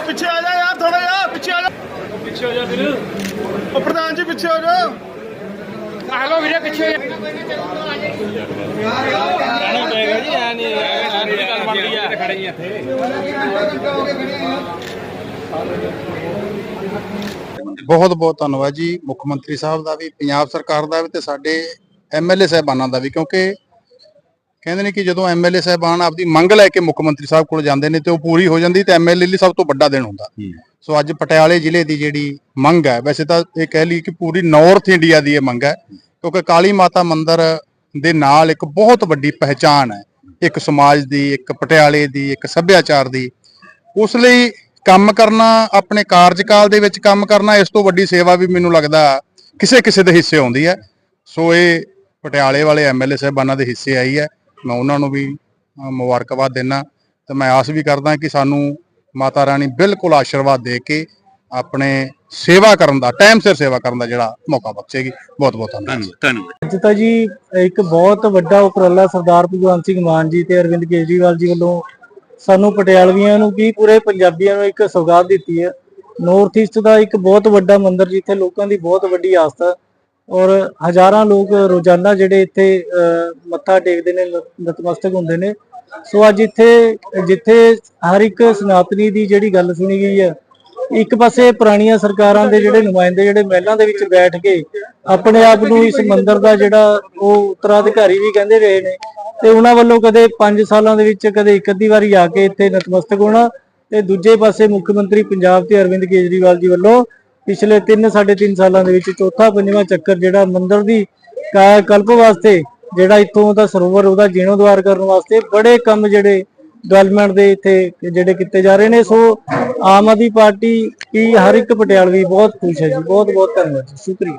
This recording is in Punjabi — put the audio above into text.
ਉਹ ਪਿੱਛੇ ਆ ਜਾ ਯਾਰ ਥੋੜਾ ਯਾਰ ਪਿੱਛੇ ਆ ਜਾ। ਪਿੱਛੇ ਹੋ ਜਾ ਫਿਰ। ਉਹ ਪ੍ਰਧਾਨ ਜੀ ਪਿੱਛੇ ਹੋ ਜਾ ਹਲੋ ਵੀਰੇ ਪਿੱਛੇ ਕਹਿਣਾ ਪਏਗਾ ਜੀ ਐ ਨਹੀਂ ਸਾਰੀ ਗੱਲ ਬਣਦੀ ਆ। ਖੜੇ ਹੀ ਇੱਥੇ ਬਹੁਤ ਬਹੁਤ ਧੰਨਵਾਦ ਜੀ। ਮੁੱਖ ਮੰਤਰੀ ਸਾਹਿਬ ਦਾ ਵੀ ਪੰਜਾਬ ਸਰਕਾਰ ਦਾ ਵੀ ਤੇ ਸਾਡੇ ਐਮਐਲਏ ਸਾਹਿਬਾਨਾਂ ਦਾ ਵੀ ਕਿਉਂਕਿ ਕਹਿੰਦੇ ਨੇ ਕਿ ਜਦੋਂ ਐਮਐਲਏ ਸਾਹਿਬਾਨ ਆਪਦੀ ਮੰਗ ਲੈ ਕੇ ਮੁੱਖ ਮੰਤਰੀ ਸਾਹਿਬ ਕੋਲ ਜਾਂਦੇ ਨੇ ਤੇ ਉਹ ਪੂਰੀ ਹੋ ਜਾਂਦੀ ਤੇ ਐਮਐਲਏ ਲਈ ਸਭ ਤੋਂ ਵੱਡਾ ਦਿਨ ਹੁੰਦਾ। ਸੋ ਅੱਜ ਪਟਿਆਲੇ ਜ਼ਿਲ੍ਹੇ ਦੀ ਜਿਹੜੀ ਮੰਗ ਹੈ ਵੈਸੇ ਤਾਂ ਇਹ ਕਹਿ ਲਈ ਕਿ ਪੂਰੀ ਨਾਰਥ ਇੰਡੀਆ ਦੀ ਇਹ ਮੰਗ ਹੈ ਕਿਉਂਕਿ ਕਾਲੀ ਮਾਤਾ ਮੰਦਿਰ ਦੇ ਨਾਲ ਇੱਕ ਬਹੁਤ ਵੱਡੀ ਪਹਿਚਾਣ ਹੈ। ਇੱਕ ਸਮਾਜ ਦੀ ਇੱਕ ਪਟਿਆਲੇ ਦੀ ਇੱਕ ਸੱਭਿਆਚਾਰ ਦੀ। ਉਸ ਲਈ ਕੰਮ ਕਰਨਾ ਆਪਣੇ ਕਾਰਜਕਾਲ ਦੇ ਵਿੱਚ ਕੰਮ ਕਰਨਾ ਇਸ ਤੋਂ ਵੱਡੀ ਸੇਵਾ ਵੀ ਮੈਨੂੰ ਲੱਗਦਾ ਕਿਸੇ ਕਿਸੇ ਦੇ ਹਿੱਸੇ ਆਉਂਦੀ ਹੈ। ਸੋ ਇਹ ਪਟਿਆਲੇ ਵਾਲੇ ਐਮਐਲਏ ਸਾਹਿਬਾਨਾਂ ਦੇ ਹਿੱਸੇ ਆਈ ਹੈ। ਮੈਂ ਉਹਨਾਂ ਨੂੰ ਵੀ ਮੁਬਾਰਕਬਾਦ ਦੇਣਾ ਤੇ ਮੈਂ ਆਸ ਵੀ ਕਰਦਾ ਕਿ ਸਾਨੂੰ ਮਾਤਾ ਰਾਣੀ ਬਿਲਕੁਲ ਆਸ਼ੀਰਵਾਦ ਦੇ ਕੇ ਆਪਣੇ ਸੇਵਾ ਕਰਨ ਦਾ ਟਾਈਮ ਸਿਰ ਸੇਵਾ ਕਰਨ ਦਾ ਜਿਹੜਾ ਮੌਕਾ ਬਖਸ਼ੇਗੀ। ਬਹੁਤ ਬਹੁਤ ਧੰਨਵਾਦ। ਧੰਨਵਾਦ ਅੱਜ ਤਾਂ ਜੀ ਇੱਕ ਬਹੁਤ ਵੱਡਾ ਉਪਰਾਲਾ ਸਰਦਾਰ ਭਗਵੰਤ ਸਿੰਘ ਮਾਨ ਜੀ ਤੇ ਅਰਵਿੰਦ ਕੇਜਰੀਵਾਲ ਜੀ ਵੱਲੋਂ ਸਾਨੂੰ ਪਟਿਆਲਵੀਆਂ ਨੂੰ ਕੀ ਪੂਰੇ ਪੰਜਾਬੀਆਂ ਨੂੰ ਇੱਕ ਸੌਗਾਤ ਦਿੱਤੀ ਹੈ। ਨਾਰਥ ਈਸਟ ਦਾ ਇੱਕ ਬਹੁਤ ਵੱਡਾ ਮੰਦਿਰ ਜਿੱਥੇ ਲੋਕਾਂ ਦੀ ਬਹੁਤ ਵੱਡੀ ਆਸਥਾ ਔਰ ਹਜ਼ਾਰਾਂ ਲੋਕ ਰੋਜ਼ਾਨਾ ਜਿਹੜੇ ਇੱਥੇ ਮੱਥਾ ਟੇਕਦੇ ਨੇ ਨਤਮਸਤਕ ਹੁੰਦੇ ਨੇ। ਸੋ ਅੱਜ ਇੱਥੇ, ਜਿੱਥੇ ਹਰ ਇੱਕ ਸਨਾਤਨੀ ਦੀ ਜਿਹੜੀ ਗੱਲ ਸੁਣੀ ਗਈ ਹੈ, ਇੱਕ ਪਾਸੇ ਪੁਰਾਣੀਆਂ ਸਰਕਾਰਾਂ ਦੇ ਜਿਹੜੇ ਨੁਮਾਇੰਦੇ, ਜਿਹੜੇ ਮਹਿਲਾਂ ਦੇ ਵਿੱਚ ਬੈਠ ਕੇ ਆਪਣੇ ਆਪ ਨੂੰ ਇਸ ਮੰਦਿਰ ਦਾ ਜਿਹੜਾ ਉਹ ਉਤਰਾਧਿਕਾਰੀ ਵੀ ਕਹਿੰਦੇ ਰਹੇ ਨੇ, ਤੇ ਉਹਨਾਂ ਵੱਲੋਂ ਕਦੇ 5 ਸਾਲਾਂ ਦੇ ਵਿੱਚ ਕਦੇ ਇੱਕ ਅੱਧੀ ਵਾਰੀ ਆ ਕੇ ਇੱਥੇ ਨਤਮਸਤਕ ਹੋਣਾ, ਤੇ ਦੂਜੇ ਪਾਸੇ ਮੁੱਖ ਮੰਤਰੀ ਪੰਜਾਬ ਤੇ ਅਰਵਿੰਦ ਕੇਜਰੀਵਾਲ ਜੀ ਵੱਲੋਂ ਪਿਛਲੇ 3 3.5 ਸਾਲਾਂ ਦੇ ਵਿੱਚ ਚੌਥਾ, ਪੰਜਵਾਂ ਚੱਕਰ ਜਿਹੜਾ ਮੰਦਿਰ ਦੀ ਕਲਪ ਵਾਸਤੇ, ਜਿਹੜਾ ਇੱਥੋਂ ਦਾ ਸਰੋਵਰ, ਉਹਦਾ ਜੀਰਣੋਦਵਾਰ ਕਰਨ ਵਾਸਤੇ ਬੜੇ ਕੰਮ ਜਿਹੜੇ ਡਿਵੈਲਪਮੈਂਟ ਦੇ ਇੱਥੇ ਜਿਹੜੇ ਕੀਤੇ ਜਾ ਰਹੇ ਨੇ। ਸੋ ਆਮ ਆਦਮੀ ਪਾਰਟੀ ਕੀ ਹਰ ਇੱਕ ਪਟਿਆਲਵੀ ਬਹੁਤ ਖੁਸ਼ ਹੈ ਜੀ। ਬਹੁਤ ਬਹੁਤ ਧੰਨਵਾਦ ਜੀ। ਸ਼ੁਕਰੀਆ।